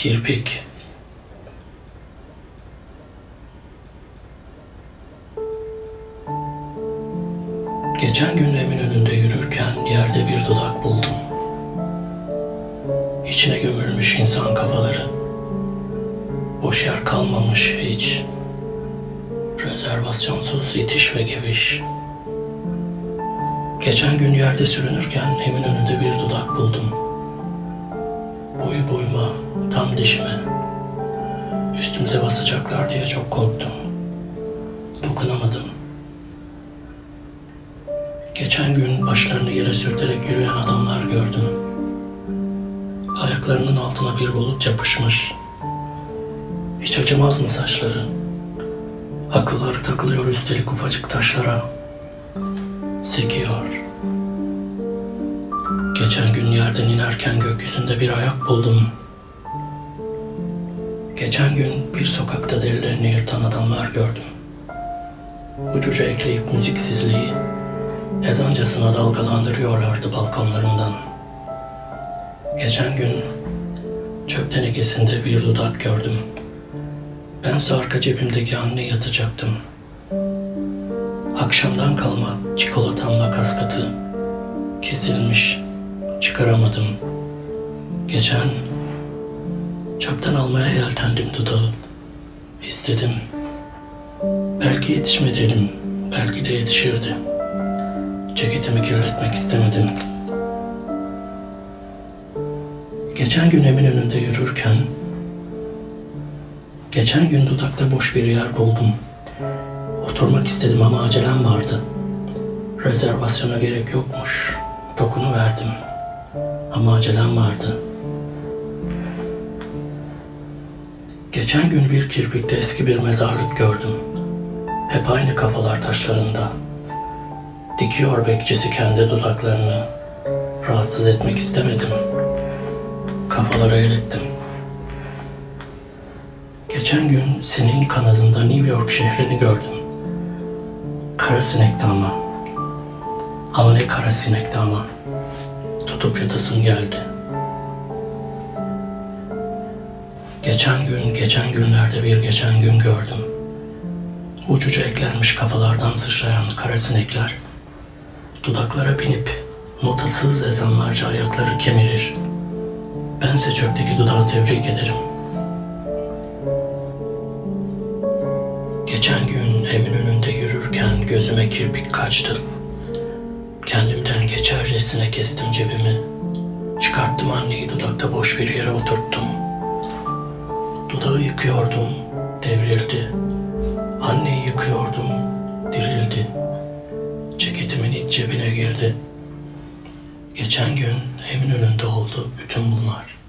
Kirpik. Geçen gün evin önünde yürürken yerde bir dudak buldum. İçine gömülmüş insan kafaları. Boş yer kalmamış hiç. Rezervasyonsuz itiş ve geviş. Geçen gün yerde sürünürken evin önünde bir dudak buldum. Boyu boyuma, tam dişime. Üstümüze basacaklar diye çok korktum. Dokunamadım. Geçen gün başlarını yere sürterek yürüyen adamlar gördüm. Ayaklarının altına bir bulut yapışmış. Hiç acımaz mı saçları? Akılları takılıyor üstelik ufacık taşlara. Sekiyor. Geçen gün yerden inerken gökyüzünde bir ayak buldum. Geçen gün bir sokakta derilerini yırtan adamlar gördüm. Ucuca ekleyip müziksizliği ezancasına dalgalandırıyorlardı balkonlarından. Geçen gün çöp tenekesinde bir dudak gördüm. Bense arka cebimdeki anne yatacaktım. Akşamdan kalma çikolatamla kaskatı kesilmiş, çıkaramadım. Geçen çöpten almaya yeltendim dudağı. İstedim. Belki yetişmedi elim, belki de yetişirdi. Ceketimi kirletmek istemedim. Geçen gün evin önünde yürürken, geçen gün dudakta boş bir yer buldum. Oturmak istedim ama acelem vardı. Rezervasyona gerek yokmuş. Dokunu verdim. Ama acelem vardı. Geçen gün bir kirpikte eski bir mezarlık gördüm. Hep aynı kafalar taşlarında. Dikiyor bekçisi kendi dudaklarını. Rahatsız etmek istemedim. Kafalara el ettim. Geçen gün sineğin kanadında New York şehrini gördüm. Kara sinekti ama. Ama ne kara sinekti ama. Tutup yutasım geldi. Geçen gün, geçen günlerde bir geçen gün gördüm. Ucuca eklenmiş kafalardan sıçrayan kara sinekler dudaklara binip notasız ezanlarca ayakları kemirir. Bense çöpteki dudağı tebrik ederim. Geçen gün evin önünde yürürken gözüme kirpik kaçtı. Geçercesine kestim cebimi. Çıkarttım anneyi dudakta boş bir yere oturttum. Dudağı yıkıyordum, devrildi. Anneyi yıkıyordum, dirildi. Ceketimin iç cebine girdi. Geçen gün evin önünde oldu bütün bunlar.